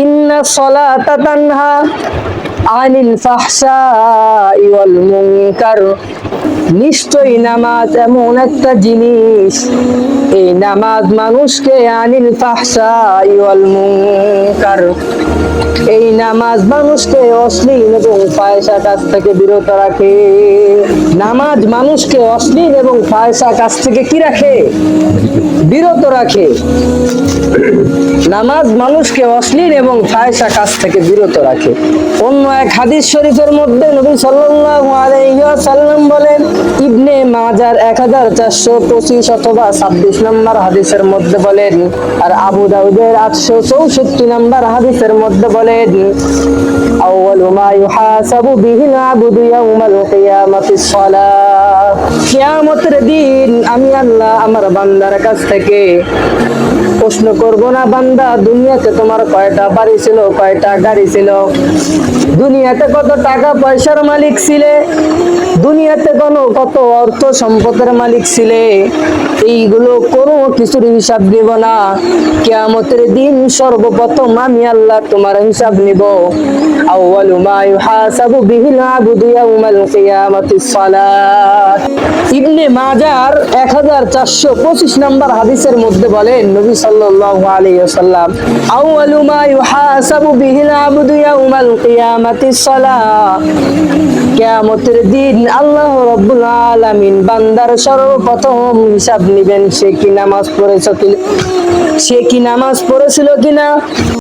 ইন্না সলাতা তানহা আনিল ফাহশাই ওয়াল মুনকার। নিশ্চয়ই নামাজ এমন একটা জিনিস, এই নামাজ মানুষকে আনিল ফাহশাই ওয়াল মুনকার। এই নামাজ মানুষকে অশ্লীল এবং ফায়সা কাজ থেকে বিরত রাখে। নামাজ মানুষকে অশ্লীল এবং ফায়সা কাজ থেকে কি রাখে? বিরত রাখে। নামাজ মানুষকে অশ্লীল এবং ফায়সা কাজ থেকে বিরত রাখে। অন্য এক হাদিস শরীফের মধ্যে নবী ওয়াসাল্লাম বলেন, ইবনে মাজার 1425 অথবা 26 নম্বর হাদিসের মধ্যে বলেন, আর আবু দাউদের 864 নম্বর হাদিসের মধ্যে বলেন আমি আল্লাহ আমার বান্দার কাছ থেকে প্রশ্ন করব না বান্দা, দুনিয়াতে তোমার কয়টা বাড়ি ছিল, কয়টা গাড়ি ছিল? দুনিয়াতে কত টাকা পয়সার মালিক ছিলে? দুনিয়াতে কোন কত অর্থ সম্পদের মালিক ছিলে? এইগুলো কোনো কিছুর হিসাব নিব না। কিয়ামতের দিন সর্বপ্রথম আমি আল্লাহ তোমার হিসাব নিব। আউয়ালু মা ইউহাসাবু বিহিল আবদু ইয়াউমাল কিয়ামাতিস সালাত। ইবনে মাজার 1425 নম্বর হাদিসের মধ্যে বলেন, নবী বিহিল আবদু ইয়াউমাল কিয়ামাতিস সালাহ কিয়ামতের দিন আল্লাহ রাব্বুল আলামিন বান্দার সর্বপ্রথম হিসাব নেবেন, সে কি নামাজ পড়েছে কি সে কি নামাজ পড়েছিল কিনা।